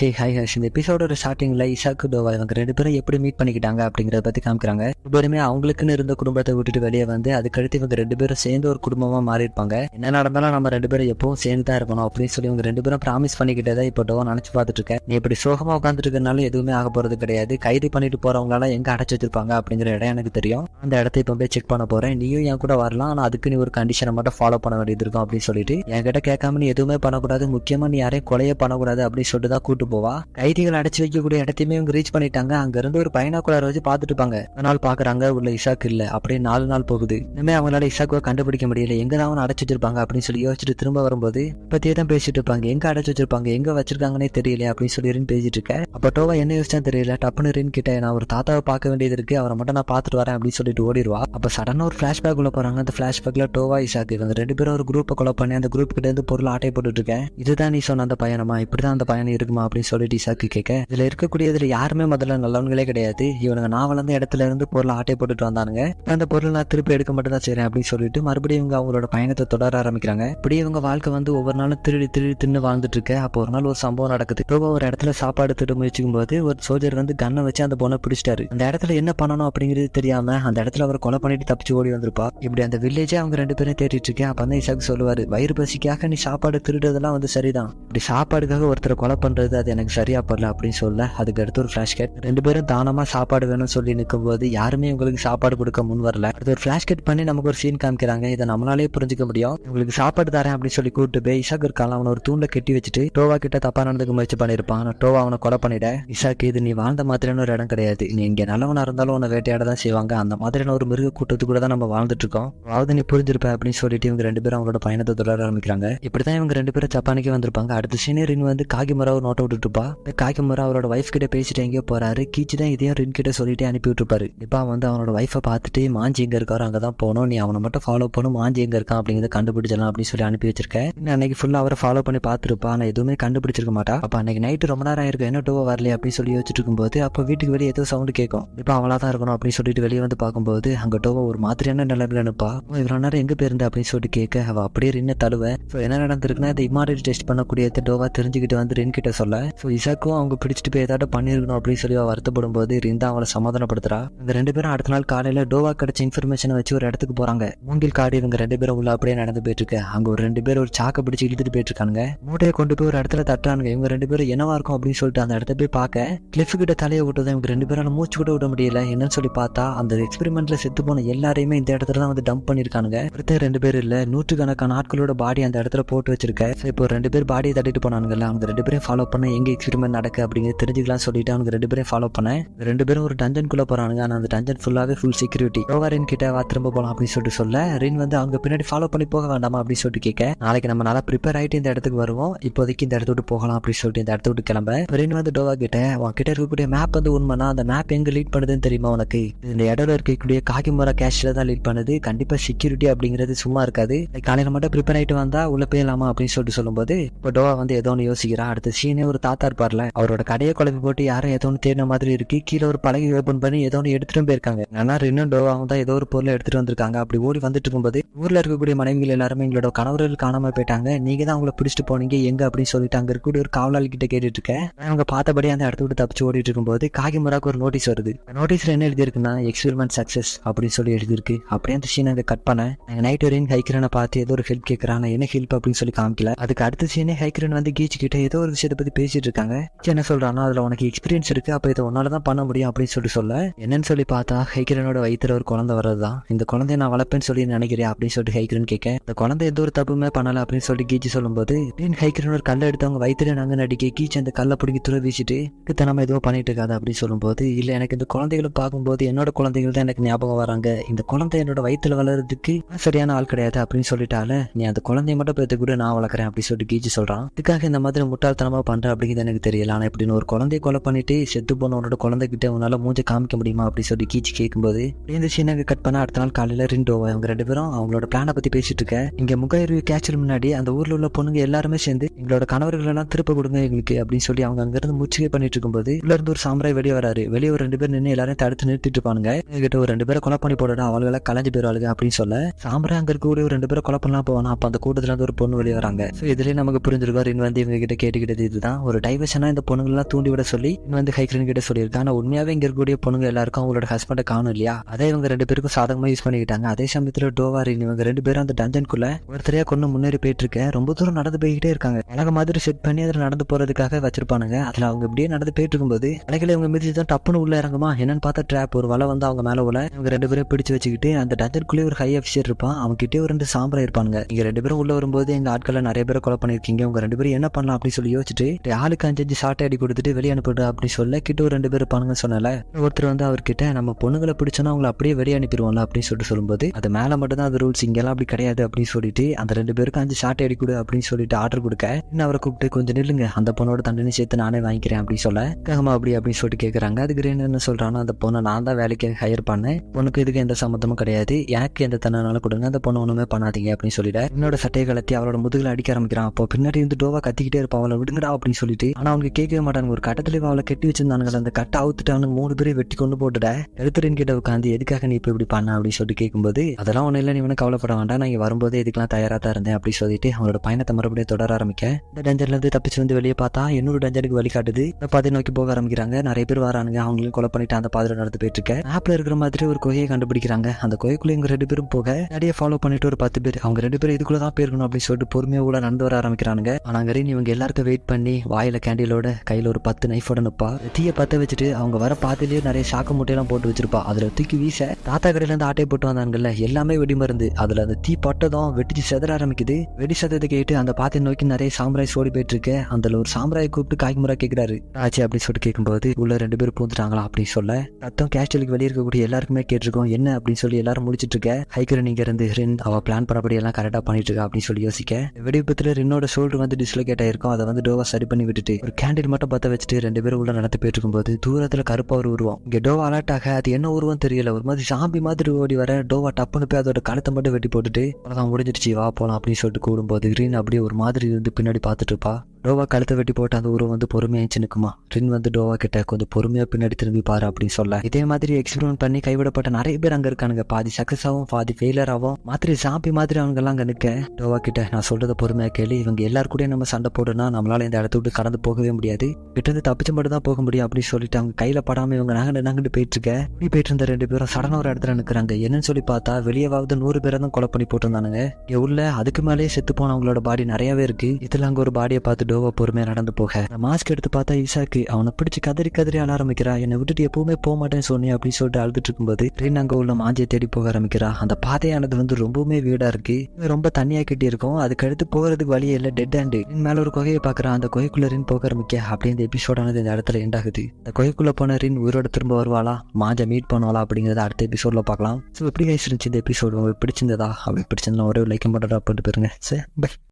Hey hi Harsh இந்த எபிசோடோட ஸ்டார்டிங்ல இஷாக்கு டோவா இவங்க ரெண்டு பேரும் எப்படி மீட் பண்ணிக்கிட்டாங்க அப்படிங்கறத பத்தி காமிக்கிறாங்க. எப்போதுமே அவங்களுக்குன்னு இருந்த குடும்பத்தை விட்டுட்டு வெளியே வந்து அதுக்கடுத்து இவங்க ரெண்டு பேரும் சேர்ந்து ஒரு குடும்பமா மாறி இருப்பாங்க என்ன நடந்தாலும் நம்ம ரெண்டு பேரும் எப்பவும் சேர்ந்து தான் இருக்கணும் அப்படின்னு சொல்லி இவங்க ரெண்டு பேரும் ப்ராமிஸ் பண்ணிக்கிட்டதா இப்போ டோவா நினைச்சு பார்த்துட்டு இருக்கேன் நீ இப்படி சோகமா உட்காந்துட்டு இருக்கனாலும் எதுவுமே ஆக போறது கிடையாது. கைது பண்ணிட்டு போறவங்களால எங்க அடைச்சு வச்சிருப்பாங்க அப்படிங்கிற இடம் எனக்கு தெரியும். அந்த இடத்த இப்போ போய் செக் பண்ண போறேன். நீயும் என் கூட வரலாம். ஆனா அதுக்கு நீ ஒரு கண்டிஷனை மட்டும் ஃபாலோ பண்ண வேண்டியது இருக்கும் அப்படின்னு சொல்லிட்டு என்கிட்ட கேட்காம நீ எதுவுமே பண்ணக்கூடாது. முக்கியமா நீ யாரையும் கொலையே பண்ணக்கூடாது அப்படின்னு சொல்லிட்டு தான் கூட்டு போவா? கைதிகள் அடைச்சு வைக்கக்கூடிய இடத்தையுமே இவங்க ரீச் பண்ணிட்டாங்க. அங்க இருந்து ஒரு பைனாக்குலர் வச்சு பார்த்துட்டு இருப்பாங்க. நாள் பாக்குறாங்க உள்ள இஷாக் இல்ல. அப்படியே நாலு நாள் போகுது. இனிமே அவங்களால இஷாக்குவை கண்டுபிடிக்க முடியல. எங்க தான் அவனை அடைச்சு வச்சிருப்பாங்க அப்படின்னு சொல்லி யோசிச்சுட்டு திரும்ப வரும்போது பத்தியே தான் பேசிட்டு இருப்பாங்க. எங்க அடைச்சு வச்சிருப்பாங்க? எங்க வச்சிருக்காங்கன்னே தெரியல அப்படின்னு சொல்லி ரின் பேசிட்டு இருக்க. அப்ப டோவா என்ன யோசிச்சா தெரியல. டப்புனு ரின் கிட்ட நான் ஒரு தாத்தாவை பார்க்க வேண்டியது இருக்கு. அவரை மட்டும் நான் பார்த்துட்டு வரேன் அப்படின்னு சொல்லிட்டு ஓடிடுவா. அப்ப சடனா ஒரு பிளாஷ்பேக் உள்ள போறாங்க. அந்த பிளாஷ்பேக்ல டோவா இஷாக்கு இவங்க ரெண்டு பேரும் ஒரு குரூப்பை கொலை பண்ணி அந்த குரூப் கிட்ட இருந்து பொருள் ஆட்டை போட்டுட்டு இருக்கேன். இதுதான் நீ சொன்ன அந்த பயணமா? இப்படிதான் அந்த பயணம் இருக்குமா? அப்படின்னு சொல்லிட்டு இசாக்கு கேட்க இதுல இருக்கக்கூடியதுல யாருமே முதல்ல நல்லவங்களே கிடையாது. இவனுங்க நான் வளர்ந்த இடத்துல இருந்து பொருள் ஆட்டை போட்டுட்டு வந்தானுங்க. அந்த பொருள் நான் திருப்பி எடுக்க மட்டும் தான் செய்றேன் அப்படின்னு சொல்லிட்டு மறுபடியும் இவங்க அவங்களோட பயணத்தை தொடர ஆரம்பிக்கிறாங்க. இப்படி இவங்க வாழ்க்கை வந்து ஒவ்வொரு நாளும் திருடி திருடி தின்னு வாழ்ந்துட்டு இருக்க. அப்போ ஒரு நாள் ஒரு சம்பவம் நடக்குது. ரொம்ப ஒரு இடத்துல சாப்பாடு திட்டு முயற்சிக்கும் போது ஒரு சோல்ஜர் வந்து கண்ணை வச்சு அந்த பொண்ணை பிடிச்சிட்டாரு. அந்த இடத்துல என்ன பண்ணணும் அப்படிங்கிறது தெரியாம அந்த இடத்துல அவர் கொலை பண்ணிட்டு தப்பிச்சு ஓடி வந்திருப்பா. இப்படி அந்த வில்லேஜே அவங்க ரெண்டு பேரும் தேடிட்டு இருக்கேன் அப்ப வந்து இசாக்கு சொல்லுவாரு வயிறு பசிக்காக நீ சாப்பாடு திருடுறதெல்லாம் வந்து சரிதான். இப்படி சாப்பாடுக்காக ஒருத்தரை கொலை பண்றது அது எனக்கு சரியா படல அப்படின்னு சொல்ல அதுக்கு அடுத்து ஒரு ஃபிளாஷ் கேட் ரெண்டு பேரும் தானமாக சாப்பாடு வேணும்னு சொல்லி நிற்கும் போது யாருமே உங்களுக்கு சாப்பாடு கொடுக்க முன் வரல. அடுத்து ஒரு ஃபிளாஷ் கட் பண்ணி நமக்கு ஒரு சீன் காமிக்கிறாங்க. இதை நம்மளாலே புரிஞ்சுக்க முடியும். உங்களுக்கு சாப்பாடு தரேன் அப்படின்னு சொல்லி கூப்பிட்டு போய் இசாக் இருக்கான் அவனை ஒரு தூண்ல கட்டி வச்சுட்டு டோவா கிட்ட தப்பா நடந்துக்க முயற்சி பண்ணிருப்பான் ஆனால் டோவா அவனை கொலை பண்ணிட. இசாக்கு இது நீ வாழ்ந்த மாதிரியான ஒரு இடம் கிடையாது. நீ இங்கே நல்லவனா இருந்தாலும் உன்னை வேட்டையாட தான் செய்வாங்க. அந்த மாதிரியான ஒரு மிருக கூட்டத்து கூட தான் நம்ம வாழ்ந்துட்டு இருக்கோம். அதாவது நீ புரிஞ்சிருப்ப அப்படின்னு சொல்லிட்டு இவங்க ரெண்டு பேரும் அவங்களோட பயணத்தை தொடர ஆரம்பிக்கிறாங்க. இப்படிதான் இவங்க ரெண்டு பேரும் ஜப்பானுக்கே வந்திருப்பாங்க. அடுத்த சீனியரின் வந்து காகிமராவை ஒரு விட்டுட்டு இருப்பா இந்த காகிமரா அவரோட ஒய்ஃப் கிட்ட பேசிட்டு எங்கேயோ போறாரு. கீச்சு தான் இதையும் ரின் கிட்ட சொல்லிட்டு அனுப்பி விட்டுருப்பாரு. இப்போ வந்து அவனோட ஒய்ஃபை பார்த்துட்டு மாஞ்சி எங்க இருக்காரோ அங்கே தான் போகணும். நீ அவனை மட்டும் ஃபாலோ பண்ணும் மாஞ்சி எங்க இருக்கான் அப்படிங்கிறத கண்டுபிடிச்சலாம் அப்படின்னு சொல்லி அனுப்பி வச்சிருக்கேன் அன்னைக்கு ஃபுல்லாக அவரை ஃபாலோ பண்ணி பார்த்துருப்பா. ஆனால் எதுவுமே கண்டுபிடிச்சிருக்க மாட்டா. அப்போ அன்னைக்கு நைட்டு ரொம்ப நேரம் ஆயிருக்கும் என்ன டோவா வரலையே அப்படின்னு சொல்லி யோசிச்சுட்டு இருக்கும்போது அப்போ வீட்டுக்கு வெளியே ஏதோ சவுண்டு கேட்கும். இப்போ அவளா தான் இருக்கணும் அப்படின்னு சொல்லிட்டு வெளியே வந்து பார்க்கும்போது அங்கே டோவா ஒரு மாதிரியான நிலைமையில அனுப்பா இவ்வளோ நேரம் எங்க போயிருந்த? அப்படின்னு சொல்லிட்டு கேட்க அவ அப்படியே ரின்ன தழுவ. ஸோ என்ன நடந்திருக்குன்னா இந்த இமாடிட்டி டெஸ்ட் பண்ணக்கூடிய டோவா தெரிஞ்சுக்கிட்டு வந்து ரின் கிட்ட சொல்ல. ஸோ இசாக்கும் அவங்க பிடிச்சிட்டு போய் ஏதாவது பண்ணியிருக்கணும் அப்படின்னு சொல்லி வருத்தப்படும் போது ரிந்தா அவளை சமாதானப்படுத்துறா. இந்த ரெண்டு பேரும் அடுத்த நாள் காலையில டோவா கிடைச்ச இன்ஃபர்மேஷனை வச்சு ஒரு இடத்துக்கு போறாங்க. மூங்கில் காடு இவங்க ரெண்டு பேரும் உள்ள அப்படியே நடந்து போயிட்டு இருக்கு அங்க ஒரு ரெண்டு பேர் ஒரு சாக்கை பிடிச்சி இழுத்துட்டு போயிட்டு இருக்காங்க மூட்டையை கொண்டு போய் ஒரு இடத்துல தட்டானுங்க இவங்க ரெண்டு பேரும் என்னவா இருக்கும் அப்படின்னு சொல்லிட்டு அந்த இடத்த போய் பார்க்க கிளிஃப் கிட்ட தலையை விட்டதும் இவங்க ரெண்டு பேரால மூச்சு கூட விட முடியல. என்னன்னு சொல்லி பார்த்தா அந்த எக்ஸ்பெரிமெண்ட்ல செத்து போன எல்லாரையுமே இந்த இடத்துல தான் வந்து டம்ப் பண்ணிருக்கானுங்க ஒருத்தர் ரெண்டு பேர் இல்ல நூற்றுக்கணக்கான ஆட்களோட பாடி அந்த இடத்துல போட்டு வச்சிருக்க. இப்போ ரெண்டு பேர் பாடியை தட்டிட்டு போனானுங்கல்ல அவங்க ரெண்டு பேரும் ஃபாலோ பண்ண எங்கே எக்ஸ்பெரிமெண்ட் நடக்கு அப்படிங்கிறது தெரிஞ்சுக்கலாம் சொல்லிட்டு அவனுக்கு ரெண்டு பேரும் ஃபாலோ பண்ண ரெண்டு பேரும் ஒரு டஞ்சனுக்குள்ள போகிறானுங்க ஆனால் அந்த டஞ்சன் ஃபுல்லாவே ஃபுல் செக்யூரிட்டி ரோவரின் கிட்ட வா திரும்ப போகலாம் அப்படின்னு சொல்லிட்டு சொல்ல. ரின் வந்து அவங்க பின்னாடி ஃபாலோ பண்ணி போக வேண்டாமா அப்படின்னு சொல்லிட்டு கேட்க. நாளைக்கு நம்ம நல்லா ப்ரிப்பேர் ஆகிட்டு இந்த இடத்துக்கு வருவோம். இப்போதைக்கு இந்த இடத்த விட்டு போகலாம் அப்படின்னு சொல்லிட்டு இந்த இடத்த விட்டு கிளம்ப. ரின் வந்து டோவா கிட்ட உன் கிட்ட இருக்கக்கூடிய மேப் வந்து உண்மைனா அந்த மேப் எங்கே லீட் பண்ணுதுன்னு தெரியுமா உனக்கு? இந்த இடத்துல இருக்கக்கூடிய காகிமரா கேஷ்ல தான் லீட் பண்ணுது. கண்டிப்பாக செக்யூரிட்டி அப்படிங்கிறது சும்மா இருக்காது. காலையில் மட்டும் ப்ரிப்பேர் ஆகிட்டு வந்தால் உள்ள போயிடலாமா அப்படின்னு சொல்லிட்டு சொல்லும்போது இப்போ டோவா வந்து ஏதோ ஒன்று யோசிக்கிறா. அடுத்த சீனே ஒரு தாத்தா இருப்பார்ல அவரோட கடையை குழம்பு போட்டு யாரும் ஏதோ ஒன்று தேடின மாதிரி இருக்கு. கீழே ஒரு பழகி ஓபன் பண்ணி ஏதோ ஒன்று எடுத்துட்டு போயிருக்காங்க. ஆனா இன்னும் அவங்க தான் ஏதோ ஒரு பொருளை எடுத்துட்டு வந்திருக்காங்க. அப்படி ஓடி வந்துட்டு இருக்கும்போது ஊர்ல இருக்கக்கூடிய மனைவிகள் எல்லாருமே எங்களோட கணவர்கள் காணாம போயிட்டாங்க. நீங்க தான் அவங்கள பிடிச்சிட்டு போனீங்க எங்க அப்படின்னு சொல்லிட்டு அங்க இருக்கக்கூடிய ஒரு காவலாளி கிட்ட கேட்டுட்டு இருக்கேன். அவங்க பார்த்தபடி அந்த இடத்த விட்டு தப்பிச்சு ஓடிட்டு இருக்கும்போது காகிமராக்கு ஒரு நோட்டீஸ் வருது. நோட்டீஸ்ல என்ன எழுதியிருக்குன்னா எக்ஸ்பெரிமெண்ட் சக்சஸ் அப்படின்னு சொல்லி எழுதியிருக்கு. அப்படியே அந்த சீனை அங்க கட் பண்ண நைட் வரையும் ஹைக்ரனை பார்த்து ஏதோ ஒரு ஹெல்ப் கேட்கறான் என்ன ஹெல்ப் அப்படின்னு சொல்லி காமிக்கல. அதுக்கு அடுத்த சீனே ஹைக்ரன் வந்து கீச்சு கிட்ட ஏதோ ஒரு விஷயத்தை பத்தி பேசிட்டு இருக்காங்க என்ன சொல்றான்னா அதுல உனக்கு எக்ஸ்பீரியன்ஸ் இருக்கு. அப்ப இதை உன்னால தான் பண்ண முடியும் அப்படின்னு சொல்லி சொல்ல. என்னன்னு சொல்லி பார்த்தா ஹைக்கிரனோட வயிற்றுல ஒரு குழந்தை வர்றதுதான். இந்த குழந்தைய நான் வளர்ப்பேன்னு சொல்லி நினைக்கிறேன் அப்படின்னு சொல்லிட்டு ஹைக்கிரன் கேட்க இந்த குழந்தை எந்த ஒரு தப்புமே பண்ணல அப்படின்னு சொல்லி கீச்சு சொல்லும்போது டீன் ஹைக்கிரன் ஒரு கல்லை எடுத்து அவங்க வயித்துல நாங்க நடிக்க கீச்சு அந்த கல்லை பிடிங்கி துறை வீசிட்டு தனமா எதுவும் பண்ணிட்டு இருக்காது அப்படின்னு சொல்லும்போது இல்ல எனக்கு இந்த குழந்தைகளை பார்க்கும்போது என்னோட குழந்தைகள் தான் எனக்கு ஞாபகம் வராங்க. இந்த குழந்தை என்னோட வயிற்றுல வளர்றதுக்கு சரியான ஆள் கிடையாது அப்படின்னு சொல்லிட்டால நீ அந்த குழந்தைய மட்டும் பேத்து கூட நான் வளர்க்குறேன் அப்படின்னு சொல்லிட்டு கீச்சு சொல்றான். இதுக்காக இந்த மாதிரி முட்டாள்தனமா பண்ற அப்படிங்கிறது எனக்கு தெரியல. ஆனால் இப்படின்னு ஒரு குழந்தைய கொலை பண்ணிட்டு செத்து போனவனோட குழந்தைகிட்ட உன்னால மூஞ்சி காமிக்க முடியுமா அப்படின்னு சொல்லி கீச்சு கேட்கும்போது அப்படியே இந்த சீனாக கட் பண்ண அடுத்த நாள் காலையில ரிண்டோவா அவங்க ரெண்டு பேரும் அவங்களோட பிளானை பத்தி பேசிட்டு இருக்க. இங்க முகாயிரு கேச்சல் முன்னாடி அந்த ஊர்ல உள்ள பொண்ணுங்க எல்லாருமே சேர்ந்து எங்களோட கணவர்கள் எல்லாம் திருப்ப கொடுங்க எங்களுக்கு அப்படின்னு சொல்லி அவங்க அங்கிருந்து முச்சுகை பண்ணிட்டு இருக்கும்போது உள்ள இருந்து ஒரு சாம்ராய் வெளியே வராரு. வெளியே ஒரு ரெண்டு பேர் நின்று எல்லாரும் தடுத்து நிறுத்திட்டு இருப்பானுங்க. கிட்ட ஒரு ரெண்டு பேரை கொலை பண்ணி போடணும் அவங்கள கலைஞ்சு போயிருவாளுங்க அப்படின்னு சொல்ல சாம்ராய் அங்க இருக்கக்கூடிய ஒரு ரெண்டு பேரை கொலை பண்ணலாம் போவானா? அப்ப அந்த கூட்டத்துல இருந்து ஒரு பொண்ணு வெளியே வராங்க. ஸோ இதுலயே நமக்கு புரிஞ்சிருக்கும். ரின் வந்து இவங்க கிட்ட கேட்டுக்கிட்டது இதுதான். ஒரு டைவர்ஷனாக இந்த பொண்ணுங்கள்லாம் தூண்டி விட சொல்லி வந்து ஹைக்ரன் கிட்ட சொல்லியிருக்காங்க ஆனால் உண்மையாகவே இங்கே இருக்கக்கூடிய பொண்ணுங்க எல்லாருக்கும் அவங்களோட ஹஸ்பண்டை காணும் இல்லையா? அதை இவங்க ரெண்டு பேருக்கும் சாதகமாக யூஸ் பண்ணிக்கிட்டாங்க. அதே சமயத்தில் டோவாரின் இவங்க ரெண்டு பேரும் அந்த டஞ்சனுக்குள்ள ஒருத்தரையா கொண்டு முன்னேறி போயிட்டு இருக்க ரொம்ப தூரம் நடந்து போய்கிட்டே இருக்காங்க. அழக மாதிரி செட் பண்ணி அதில் நடந்து போறதுக்காக வச்சிருப்பானுங்க. அதில் அவங்க இப்படியே நடந்து போயிட்டு இருக்கும்போது அழகில் இவங்க மிதிச்சு தான் டப்புன்னு உள்ள இறங்குமா? என்னன்னு பார்த்தா ட்ராப் ஒரு வலை வந்து அவங்க மேலே உள்ள இவங்க ரெண்டு பேரும் பிடிச்சு வச்சுக்கிட்டு அந்த டஞ்சனுக்குள்ளே ஒரு ஹை அஃபிஷியர் இருப்பான். அவங்க கிட்டே ஒரு ரெண்டு சாம்பரா இருப்பானுங்க. இங்க ரெண்டு பேரும் உள்ள வரும்போது எங்க ஆட்களை நிறைய பேரை கொலை பண்ணிருக்கீங்க உங்க ரெண்டு பேரும் என்ன பண்ணலாம் அப்படின்னு சொல்லி யோசிச்சுட்டு ஆளுக்கு அஞ்சு அஞ்சு சாட்டை அடி கொடுத்துட்டு வெளியே அனுப்பிடு அப்படின்னு சொல்ல கிட்ட ஒரு ரெண்டு பேர் இருப்பானுங்க சொன்னல ஒருத்தர் வந்து அவர்கிட்ட நம்ம பொண்ணுங்களை பிடிச்சோன்னா அவங்கள அப்படியே வெளியே அனுப்பிடுவோம்ல அப்படின்னு சொல்லிட்டு சொல்லும்போது அது மேலே மட்டும் தான் அது ரூல்ஸ் இங்கெல்லாம் அப்படி கிடையாது அப்படின்னு சொல்லிட்டு அந்த ரெண்டு பேருக்கு அஞ்சு ஷாட் அடி கொடு அப்படின்னு சொல்லிட்டு ஆர்டர் கொடுக்க இன்னும் அவரை கூப்பிட்டு கொஞ்சம் நில்லுங்க அந்த பொண்ணோட தண்டனை சேர்த்து நானே வாங்கிக்கிறேன் அப்படின்னு சொல்ல ககமா அப்படி? அப்படின்னு சொல்லிட்டு கேட்குறாங்க அதுக்கு ரேன் என்ன சொல்கிறானோ அந்த பொண்ணை நான் தான் வேலைக்கு ஹையர் பண்ணேன். பொண்ணுக்கு இதுக்கு எந்த சம்மந்தமும் கிடையாது. எனக்கு எந்த தண்டனாலும் கொடுங்க அந்த பொண்ணு ஒன்றுமே பண்ணாதீங்க அப்படின்னு சொல்லிட்டு என்னோட சட்டையை கலத்தி அவளோட முதுகில் அடிக்க ஆரம்பிக்கிறான். அப்போ பின்னாடி இருந்து டோவா கத்திக்கிட்டே இருப்பான் அவளை விடுங்கடா அப்படின்னு சொல்லிட்டு ஆனா அவங்க கேட்கவே மாட்டாங்க ஒரு கட்டத்துல அவளை கட்டி வச்சிருந்தானுங்க அந்த கட்டை அவனுக்கு மூணு பேரை வெட்டி கொண்டு போட்டுட. எழுத்துரின் கிட்ட உட்காந்து எதுக்காக நீ இப்போ இப்படி பண்ண? அப்படின்னு சொல்லிட்டு கேட்கும்போது அதெல்லாம் ஒன்றும் இல்லை நீ வேணும் கவலைப்பட வேண்டாம். நான் இங்க வரும்போது இதுக்கெல்லாம் தயாரா தான் இருந்தேன் அப்படி சொல்லிட்டு அவனோட பயணத்தை மறுபடியும் தொடர ஆரம்பிக்க இந்த டஞ்சர்ல இருந்து தப்பிச்சு வந்து வெளியே பார்த்தா இன்னொரு டஞ்சருக்கு வழி காட்டுது. இந்த நோக்கி போக ஆரம்பிக்கிறாங்க. நிறைய பேர் வரானுங்க. அவங்களையும் கொலை பண்ணிட்டு அந்த பாதையில நடந்து போயிட்டு இருக்க. ஆப்ல இருக்கிற மாதிரி ஒரு கொகையை கண்டுபிடிக்கிறாங்க. அந்த கொகைக்குள்ள இவங்க ரெண்டு பேரும் போக நிறைய ஃபாலோ பண்ணிட்டு ஒரு பத்து பேர் அவங்க ரெண்டு பேரும் இதுக்குள்ள தான் போயிருக்கணும் அப்படின்னு சொல்லிட்டு பொறுமையா உள்ள நடந்து வர ஆரம்பிக்கிறாங்க ஆனா அங்க இவங்க எல்லாருக்கும் வெயிட் பண்ணி வாயில் கேண்டிலோட கையில் ஒரு பத்து நைஃபோட நிப்பா. தீயை பற்ற வச்சுட்டு அவங்க வர பாத்திலேயே நிறைய சாக்கு மூட்டையெல்லாம் போட்டு வச்சிருப்பா. அதில் தூக்கி வீச தாத்தா கடையில இருந்து ஆட்டை போட்டு வந்தாங்கல்ல எல்லாமே வெடி மருந்து. அந்த தீ பட்டதும் வெடிச்சு செதற ஆரம்பிக்குது. வெடி சத்தத்தை கேட்டு அந்த பாத்தை நோக்கி நிறைய சாம்ராய் ஓடி போயிட்டு இருக்கு. அதில் ஒரு சாம்ராயை கூப்பிட்டு காய்முறை கேட்குறாரு ஆச்சு அப்படின்னு சொல்லிட்டு கேட்கும்போது உள்ள ரெண்டு பேரும் பூந்துட்டாங்களா அப்படின்னு சொல்ல ரத்தம் கேஸ்டலுக்கு வெளியே இருக்கக்கூடிய எல்லாருக்குமே கேட்டிருக்கோம். என்ன? அப்படின்னு சொல்லி எல்லாரும் முடிச்சிட்டு இருக்க ஹைக்கர் நீங்க இருந்து ரின் அவ பிளான் பண்ணபடி எல்லாம் கரெக்டா பண்ணிட்டு இருக்கா? அப்படின்னு சொல்லி யோசிக்க வெடிவிபத்துல ரின்னோட ஷோல்டர் வந்து டிஸ்லோகேட் ஆயிருக்கும். அதை வந்து டோவா சரி பண்ணி விட்டுட்டு ஒரு கேண்டில் மட்டும் பத்த வச்சுட்டு ரெண்டு பேரும் உள்ள நடந்து போயிட்டு இருக்கும்போது தூரத்துல கருப்பா ஒரு உருவம். இங்க டோவா அலர்ட் ஆக அது என்ன உருவம் தெரியல. ஒரு மாதிரி சாம்பி மாதிரி ஓடி வர டோவா டப்புன்னு போய் அதோட கழுத்தை மட்டும் வெட்டி போட்டுட்டு அவ்வளவுதான் முடிஞ்சிருச்சு வா போலாம் அப்படின்னு சொல்லிட்டு கூடும்போது கிரீன் அப்படியே ஒரு மாதிரி இருந்து பின்னாடி பார்த்துட்டு இருப்பா. டோவா கழுத்தை வெட்டி போட்டு அந்த உருவம் வந்து பொறுமையா எழுந்து நிக்குமா? ரின் வந்து டோவா கிட்ட கொஞ்சம் பொறுமையா பின்னாடி திரும்பி பாரு அப்படின்னு சொல்ல. இதே மாதிரி எக்ஸ்பெரிமெண்ட் பண்ணி கைவிடப்பட்ட நிறைய பேர் அங்க இருக்கானுங்க. பாதி சக்சஸ் ஆகும் பாதி ஃபெயிலியர் ஆகும் மாதிரி சாப்பி மாதிரி அவங்க எல்லாம் அங்க நிக்க. டோவா கிட்ட நான் சொல்றத பொறுமையா கேளு. இவங்க எல்லாரு கூடயும் நம்ம சண்டை போடுனா நம்மளால இந்த இடத்த விட்டு கடந்து போகவே முடியாது. கிட்ட இருந்து தப்பிச்சு மட்டும் தான் போக முடியும் அப்படின்னு சொல்லிட்டு அவங்க கையில படாம இவங்க நகண்டு நகண்டு போயிட்டு இருக்க இப்படி போயிட்டு இருந்த ரெண்டு பேரும் சடனா ஒரு இடத்துல நிற்கிறாங்க என்னன்னு சொல்லி பார்த்தா வெளியவாவது நூறு பேரை தான் கொலை பண்ணி போட்டிருந்தானுங்க. இங்க உள்ள அதுக்கு மேலேயே செத்து போன அவங்களோட பாடி நிறையவே இருக்கு. இதுல அங்க ஒரு பாடியை பார்த்து டோவா பொறுமையா நடந்து போக. மாஸ்க் எடுத்து பார்த்தா ஈசாக்கு அவனை பிடிச்சு கதறி கதறி ஆள ஆரம்பிக்கிறா. என்னை விட்டுட்டு எப்பவுமே போக மாட்டேன்னு சொன்னேன் அப்படின்னு சொல்லிட்டு அழுதுட்டு இருக்கும்போது ட்ரெயின் அங்க உள்ள மாஞ்சியை தேடி போக ஆரம்பிக்கிறா. அந்த பாதையானது வந்து ரொம்பவுமே வீடா இருக்கு. ரொம்ப தண்ணியா கட்டி இருக்கும். அதுக்கு அடுத்து போகிறதுக்கு வழியே இல்லை. டெட் ஹேண்டு மேல ஒரு குகையை பாக்குறான் அந்த குகைக்குள்ள ரின் போக ஆரம்பிக்க. அப்படி இந்த எபிசோடானது இந்த இடத்துல எண்ட் ஆகுது. அந்த குகைக்குள்ள போன ரின் உயிரோட திரும்ப வருவாளா? மாஞ்சா மீட் பண்ணுவாளா அப்படிங்கறத அடுத்த எபிசோட்ல பார்க்கலாம். ஸோ எப்படி கைஸ் இருந்துச்சு இந்த எபிசோடு உங்களுக்கு பிடிச்சிருந்ததா? அப்படி பிடிச்சிருந்தா ஒரே லைக் பண்ணுறதா போட்டு போயிருங்க. சரி பை